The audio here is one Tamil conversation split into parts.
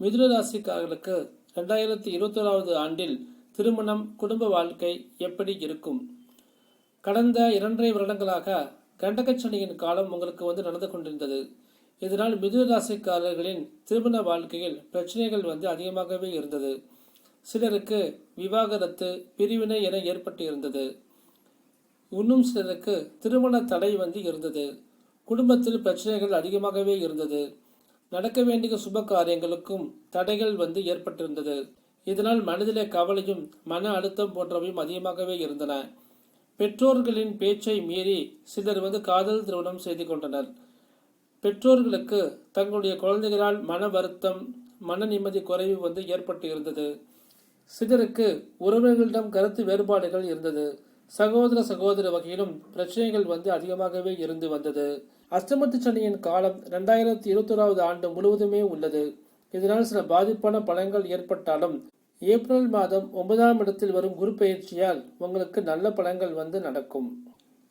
மிதுன ராசிக்காரர்களுக்கு ரெண்டாயிரத்தி இருபத்தோராவது ஆண்டில் திருமணம் குடும்ப வாழ்க்கை எப்படி இருக்கும்? கடந்த இரண்டரை வருடங்களாக கண்டகச்சனியின் காலம் உங்களுக்கு வந்து நடந்து கொண்டிருந்தது. இதனால் மிதுன ராசிக்காரர்களின் திருமண வாழ்க்கையில் பிரச்சனைகள் வந்து அதிகமாகவே இருந்தது. சிலருக்கு விவாகரத்து பிரிவினை என ஏற்பட்டு இருந்தது இன்னும் சிலருக்கு திருமண தடை வந்து இருந்தது. குடும்பத்தில் பிரச்சனைகள் அதிகமாகவே இருந்தது. நடக்க வேண்டிய சுப காரியங்களுக்கும் தடைகள் வந்து ஏற்பட்டிருந்தது. இதனால் மனதிலே கவலையும் மன அழுத்தம் போன்றவையும் அதிகமாகவே இருந்தன. பெற்றோர்களின் பேச்சை மீறி சிலர் வந்து காதல் திருமணம் செய்து கொண்டனர். பெற்றோர்களுக்கு தங்களுடைய குழந்தைகளால் மன வருத்தம் மன நிம்மதி குறைவு வந்து ஏற்பட்டு இருந்தது சிலருக்கு உறவினர்களிடம் கருத்து வேறுபாடுகள் இருந்தது. சகோதர சகோதர வகையிலும் பிரச்சனைகள் வந்து அதிகமாகவே இருந்து வந்தது. அஷ்டமத்து சனியின் காலம் ரெண்டாயிரத்தி இருபத்தோராவது ஆண்டு முழுவதுமே உள்ளது. இதனால் சில பாதிப்பான பலன்கள் ஏற்பட்டாலும் ஏப்ரல் மாதம் ஒன்பதாம் இடத்தில் வரும் குரு பயிற்சியால் உங்களுக்கு நல்ல பலன்கள் வந்து நடக்கும்.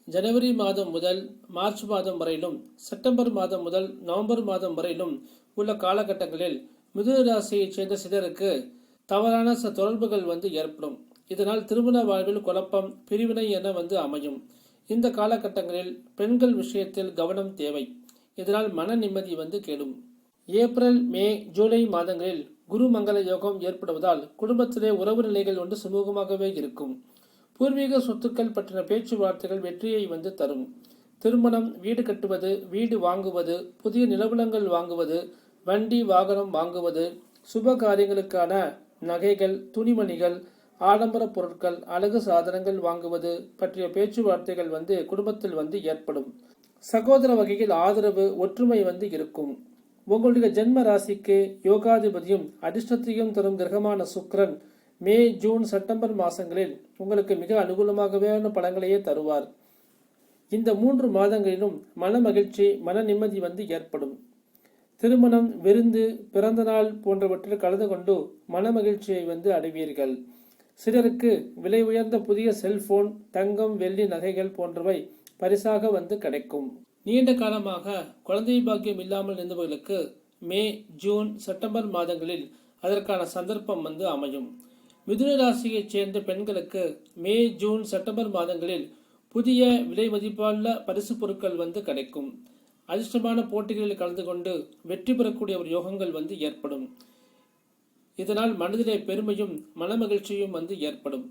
ஜனவரி மாதம் முதல் மார்ச் மாதம் வரையிலும் செப்டம்பர் மாதம் முதல் நவம்பர் மாதம் வரையிலும் உள்ள காலகட்டங்களில் மிதுன ராசியைச் சேர்ந்த சிலருக்கு தவறான சில தொடர்புகள் வந்து ஏற்படும். இதனால் திருமண வாழ்வில் குழப்பம் பிரிவினை என வந்து அமையும். இந்த காலகட்டங்களில் பெண்கள் விஷயத்தில் கவனம் தேவை. இதனால் மன நிம்மதி வந்து கெடும். ஏப்ரல் மே ஜூலை மாதங்களில் குரு மங்கள யோகம் ஏற்படுவதால் குடும்பத்திலே உறவு நிலைகள் ஒன்று சுமூகமாகவே இருக்கும். பூர்வீக சொத்துக்கள் பற்றின பேச்சுவார்த்தைகள் வெற்றியை வந்து தரும். திருமணம் வீடு கட்டுவது வீடு வாங்குவது புதிய நிலவலங்கள் வாங்குவது வண்டி வாகனம் வாங்குவது சுப காரியங்களுக்கான நகைகள் துணிமணிகள் ஆடம்பர பொருட்கள் அழகு சாதனங்கள் வாங்குவது பற்றிய பேச்சுவார்த்தைகள் வந்து குடும்பத்தில் வந்து ஏற்படும். சகோதர வகையில் ஆதரவு ஒற்றுமை வந்து இருக்கும். உங்களுடைய ஜென்ம ராசிக்கு யோகாதிபதியும் அதிர்ஷ்டத்தையும் தரும் கிரகமான சுக்ரன் மே ஜூன் செப்டம்பர் மாதங்களில் உங்களுக்கு மிக அனுகூலமாகவே பலங்களையே தருவார். இந்த மூன்று மாதங்களிலும் மன மகிழ்ச்சி மன நிம்மதி வந்து ஏற்படும். திருமணம் விருந்து பிறந்தநாள் போன்றவற்றில் கலந்து கொண்டு மன மகிழ்ச்சியை வந்து அடைவீர்கள். சிலருக்கு விலை உயர்ந்த புதிய செல்போன் தங்கம் வெள்ளி நகைகள் போன்றவை பரிசாக வந்து கிடைக்கும். நீண்ட காலமாக குழந்தை பாக்கியம் இல்லாமல் இருந்தவர்களுக்கு மே ஜூன் செப்டம்பர் மாதங்களில் அதற்கான சந்தர்ப்பம் வந்து அமையும். மிதுன ராசியைச் சேர்ந்த பெண்களுக்கு மே ஜூன் செப்டம்பர் மாதங்களில் புதிய விலை மதிப்புள்ள பரிசு பொருட்கள் வந்து கிடைக்கும். அதிர்ஷ்டமான போட்டிகளில் கலந்து கொண்டு வெற்றி பெறக்கூடிய ஒரு யோகங்கள் வந்து ஏற்படும். இதனால் மனதிலே பெருமையும் மனமகிழ்ச்சியும் வந்து ஏற்படும்.